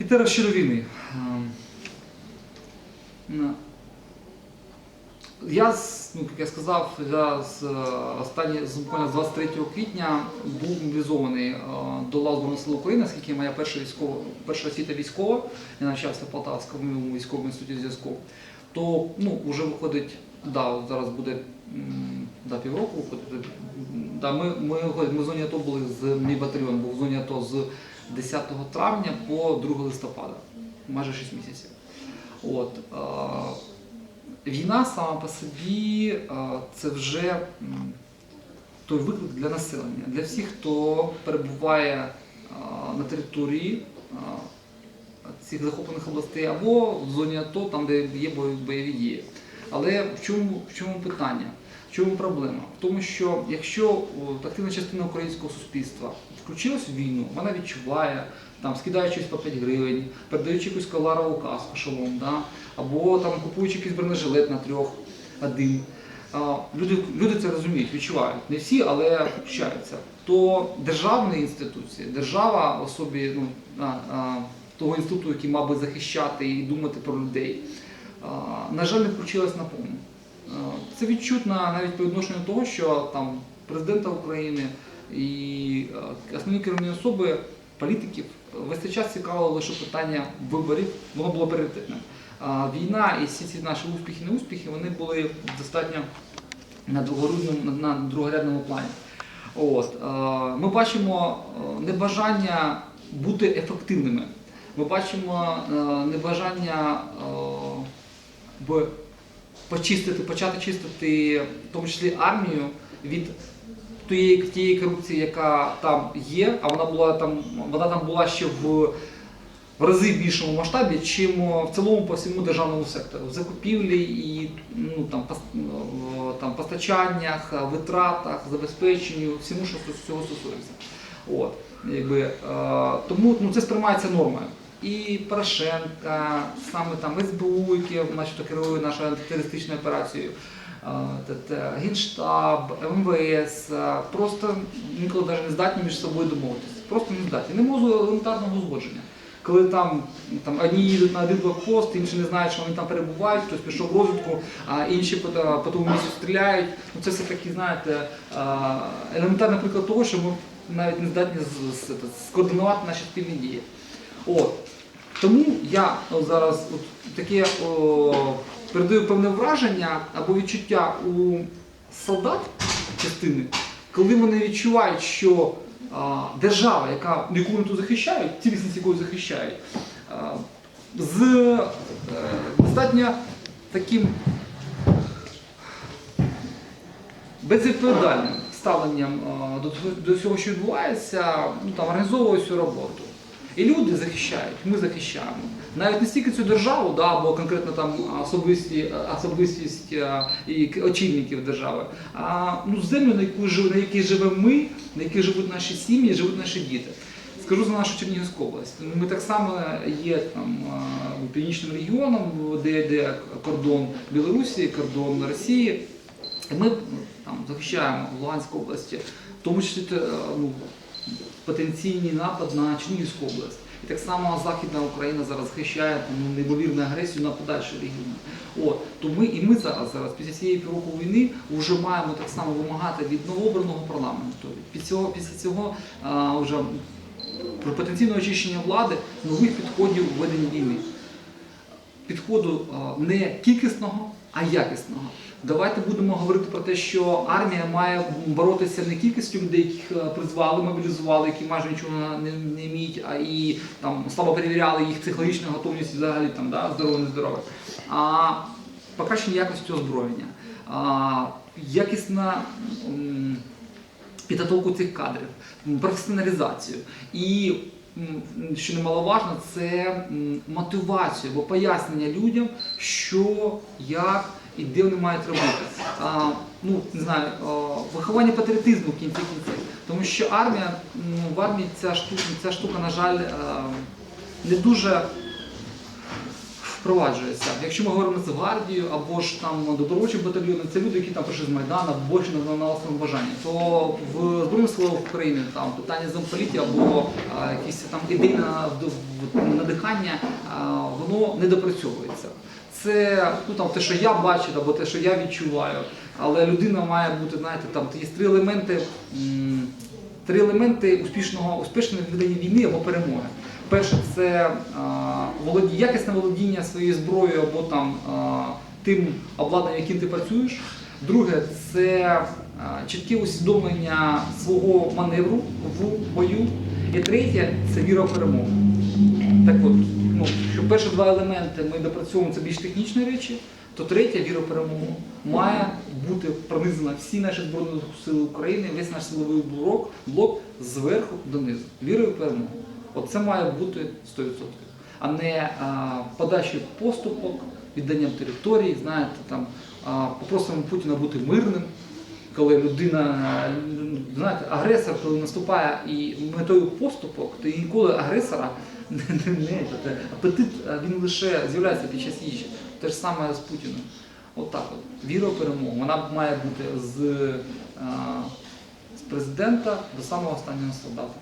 І зараз щодо війни. Ем, Я, ну, як я сказав, я з е, останні з буквально з 23 квітня був мобілізований е, до лав Збройних сил України, оскільки моя перша військова, перша освіта військова, я навчався в Полтавському військовому інституті зв'язку, то ну, вже виходить, да, зараз буде да, півроку Да, ми, ми, ми в зоні АТО були з мій батальйон був в зоні АТО з 10 травня по 2 листопада, майже 6 місяців. От, е, Війна сама по собі е, це вже той виклик для населення, для всіх, хто перебуває е, на території е, цих захоплених областей або в зоні АТО, там, де є бойові дії. Але в чому, в чому питання? В чому проблема? В тому, що якщо активна частина українського суспільства включилась в війну, вона відчуває, там, скидаючись по 5 гривень, передаючи якусь коларову каску шолом, да? або там, купуючи якийсь бронежилет на трьох, один. Люди, люди це розуміють, відчувають. Не всі, але включаються. То державні інституції, держава особі ну, того інституту, який мав би захищати і думати про людей, на жаль, не включилась на повну. Це відчутно навіть по відношенню того, що там президента України і основні керівні особи, політиків, весь цей час цікавило лише питання виборів, воно було пріоритетним. Війна і всі ці наші успіхи, неуспіхи, вони були достатньо на другорядному, на- другорядному плані. От, ми бачимо небажання бути ефективними. Ми бачимо небажання е, б почистити, почати чистити, в тому числі армію від тієї, тієї корупції, яка там є, а вона була там, вона там була ще в в рази більшому масштабі, чим в цілому по всьому державному сектору. В закупівлі і ну, там, пос- там, постачаннях, витратах, забезпеченню, всьому, що з цього стосується. От, якби, е, тому ну, це сприймається нормою. І Порошенка, саме там СБУ, яке начебто керує нашою антитерористичною операцією, е, та- та Генштаб, МВС, е, просто ніколи навіть не здатні між собою домовитися. Просто не здатні. Не можу елементарного узгодження. Коли там, там одні їдуть на один блокпост, інші не знають, що вони там перебувають, хтось пішов в розвідку, а інші по, по тому місцю стріляють. Ну, це все таки, знаєте, елементарний приклад того, що ми навіть не здатні скоординувати наші спільні дії. От. Тому я о, зараз от таке о, передаю певне враження або відчуття у солдат частини, коли вони відчувають, що а, держава, яка яку вони тут захищають, цілісність якої захищають, з е, достатньо таким безвідповідальним ставленням а, до, до всього, що відбувається, ну, там, організовує всю роботу. І люди захищають, ми захищаємо. Навіть не стільки цю державу, да, або конкретно там особисті, особистість а, і очільників держави, а ну, землю, на, яку на якій живемо ми, на якій живуть наші сім'ї, живуть наші діти. Скажу за нашу Чернігівську область. Ми так само є там північним регіоном, де, де кордон Білорусі, кордон Росії. Ми ну, там захищаємо Луганську області, в тому числі ну, потенційний напад на Чернігівську область. І так само Західна Україна зараз захищає ну, неймовірну агресію на подальші регіони. От, то ми і ми зараз, зараз після цієї півроку війни вже маємо так само вимагати від новообраного парламенту. Під цього, після цього а, вже про потенційне очищення влади нових підходів у веденні війни підходу а, не кількісного, а якісного. Давайте будемо говорити про те, що армія має боротися не кількістю людей, яких е, призвали, мобілізували, які майже нічого не, не вміють, а і там слабо перевіряли їх психологічну готовність взагалі там, да, здорове, нездорове, а покращення якості озброєння, а, якісна. підготовку цих кадрів, професіоналізацію. І що немаловажно, це мотивація або пояснення людям, що, як і де вони мають робити. А, ну, не знаю, а, виховання патріотизму в кінці кінців. Тому що армія, ну, в армії ця штука, ця штука, на жаль, а, не дуже впроваджується. Якщо ми говоримо за гвардію або ж там добровольчі батальйони, це люди, які там прийшли з Майдану, більше на, на власному бажанні. То в Збройних силах України там питання замполіті або а, якісь там ідейне надихання а, воно не допрацьовується. Це ну, там, те, що я бачу, або те, що я відчуваю. Але людина має бути, знаєте, там є три елементи, три елементи успішного, успішного відведення війни або перемоги. Перше це якісне володіння своєю зброєю або там, тим обладнанням, яким ти працюєш. Друге це чітке усвідомлення свого маневру в бою. І третє це віра в перемогу. Так от, ну, що перші два елементи ми допрацьовуємо це більш технічні речі, то третя віра в перемогу має бути пронизана всі наші збройні сили України, весь наш силовий блок, блок зверху донизу. Вірою в перемогу. От це має бути 100%. А не подачі поступок, відданням території, знаєте, там попросимо Путіна бути мирним, коли людина, знаєте, агресор, коли наступає і метою поступок, то ніколи агресора не, не це, апетит він лише з'являється під час їжі. Те ж саме з Путіним. От так от. Віра в перемогу. Вона має бути з, а, з президента до самого останнього солдата.